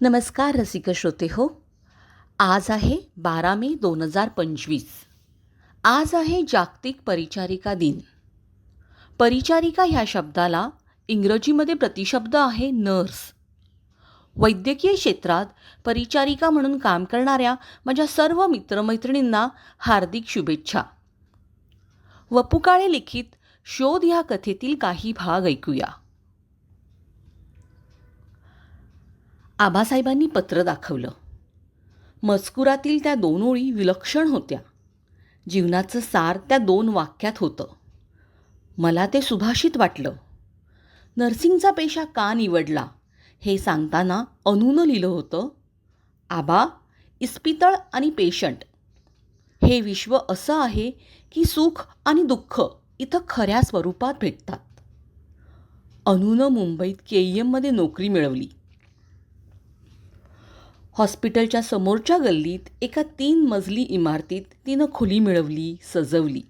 नमस्कार रसिक श्रोते हो. आज आहे बारा मे दोन हजार पंचवीस. आज आहे जागतिक परिचारिका दिन. परिचारिका ह्या शब्दाला इंग्रजीमध्ये प्रतिशब्द आहे नर्स वैद्यकीय क्षेत्रात परिचारिका म्हणून काम करणाऱ्या माझ्या सर्व मित्रमैत्रिणींना हार्दिक शुभेच्छा. वपुकाळे लिखित शोध ह्या कथेतील काही भाग ऐकूया. आबासाहेबांनी पत्र दाखवलं. मजकुरातील त्या दोन ओळी विलक्षण होत्या. जीवनाचं सार त्या दोन वाक्यात होतं. मला ते सुभाषित वाटलं. नर्सिंगचा पेशा का निवडला हे सांगताना अनूनं लिहिलं होतं आबा इस्पितळ आणि पेशंट. हे विश्व असं आहे की सुख आणि दुःख इथं खऱ्या स्वरूपात भेटतात. अनुनं मुंबईत के ई एममध्ये नोकरी मिळवली. हॉस्पिटलच्या समोरच्या गल्लीत एका तीन मजली इमारतीत तिनं खोली मिळवली सजवली.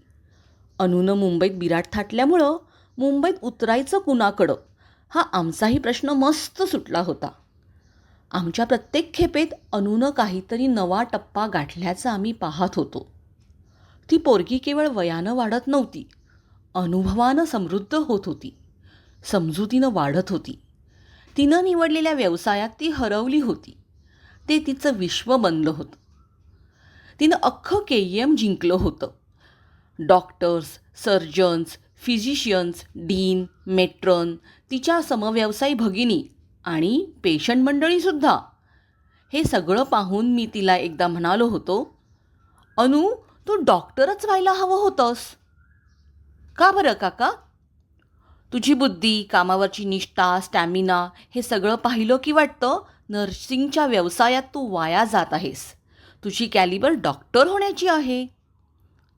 अनुनं मुंबईत बिराट थाटल्यामुळं मुंबईत उतरायचं कुणाकडं? हा आमचाही प्रश्न मस्त सुटला होता. आमच्या प्रत्येक खेपेत अनुनं काहीतरी नवा टप्पा गाठल्याचं आम्ही पाहत होतो. ती पोरगी केवळ वयानं वाढत नव्हती अनुभवानं समृद्ध होत होती समजुतीनं वाढत होती. तिनं निवडलेल्या व्यवसायात ती हरवली होती. ते तिचं विश्व बनलं होतं. तिनं अख्खं के एम जिंकलं होतं. Doctors surgeons physicians dean matron तिच्या समव्यवसायी भगिनी आणि पेशंट मंडळीसुद्धा हे सगळं पाहून मी तिला एकदा म्हणालो होतो अनु तू डॉक्टरच व्हायला हवं होतंस. का बरं काका? तुझी बुद्धी कामावरची निष्ठा स्टॅमिना हे सगळं पाहिलं की वाटतं? नर्सिंगच्या व्यवसायात तू वाया जात आहेस. तुझी कॅलिबर डॉक्टर होण्याची आहे.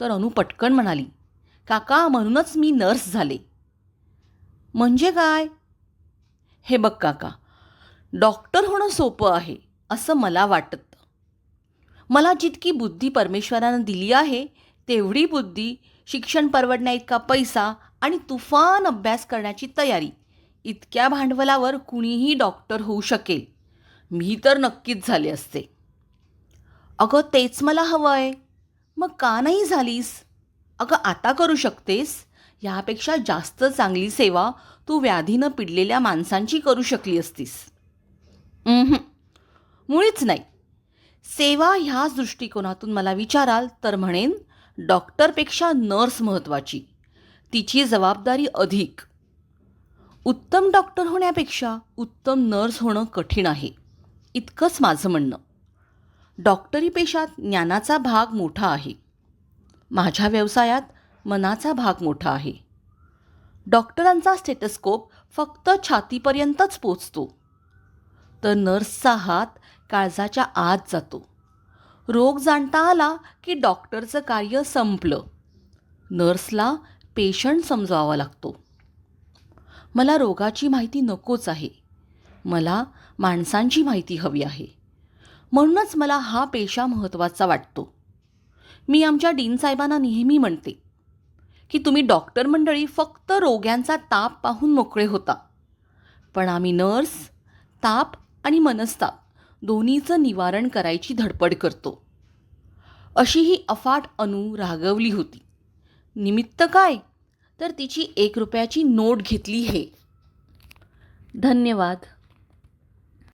तर अनु पटकन म्हणाली काका म्हणूनच मी नर्स झाले. म्हणजे काय? हे बघ काका डॉक्टर होणं सोपं आहे असं मला वाटतं. मला जितकी बुद्धी परमेश्वरानं दिली आहे तेवढी बुद्धी शिक्षण परवडण्या इतका पैसा आणि तुफान अभ्यास करण्याची तयारी इतक्या भांडवलावर कुणीही डॉक्टर होऊ शकेल. मी तर नक्कीच झाले असते. अगं तेच मला हवं आहे. मग का नाही झालीस? अगं आता करू शकतेस? यापेक्षा जास्त चांगली सेवा तू व्याधीनं पिडलेल्या माणसांची करू शकली असतीस. मुळीच नाही. सेवा ह्याच दृष्टिकोनातून मला विचाराल तर म्हणेन डॉक्टरपेक्षा नर्स महत्त्वाची. तिची जबाबदारी अधिक. उत्तम डॉक्टर होण्यापेक्षा उत्तम नर्स होणं कठीण आहे. इतकंच माझं म्हणणं. डॉक्टरी पेशात ज्ञानाचा भाग मोठा आहे. माझ्या व्यवसायात मनाचा भाग मोठा आहे. डॉक्टरांचा स्टेटस्कोप फक्त छातीपर्यंतच पोचतो. तर नर्सचा हात काळजाच्या आत जातो. रोग जाणता आला की डॉक्टरचं कार्य संपलं. नर्सला पेशंट समजावा लागतो. मला रोगाची माहिती नकोच आहे. मला माणसांची माहिती हवी आहे. म्हणूनच मला हा पेशा महत्त्वाचा वाटतो. मी आमच्या डीन साहेबांना नेहमी म्हणते की तुम्ही डॉक्टर मंडळी फक्त रोग्यांचा ताप पाहून मोकळे होता. पण आम्ही नर्स ताप आणि मनस्ताप दोन्हीचं निवारण करायची धडपड करतो. अशी ही अफाट अनु रागवली होती. निमित्त काय? तर तिची एक रुपयाची नोट घेतली हे. धन्यवाद.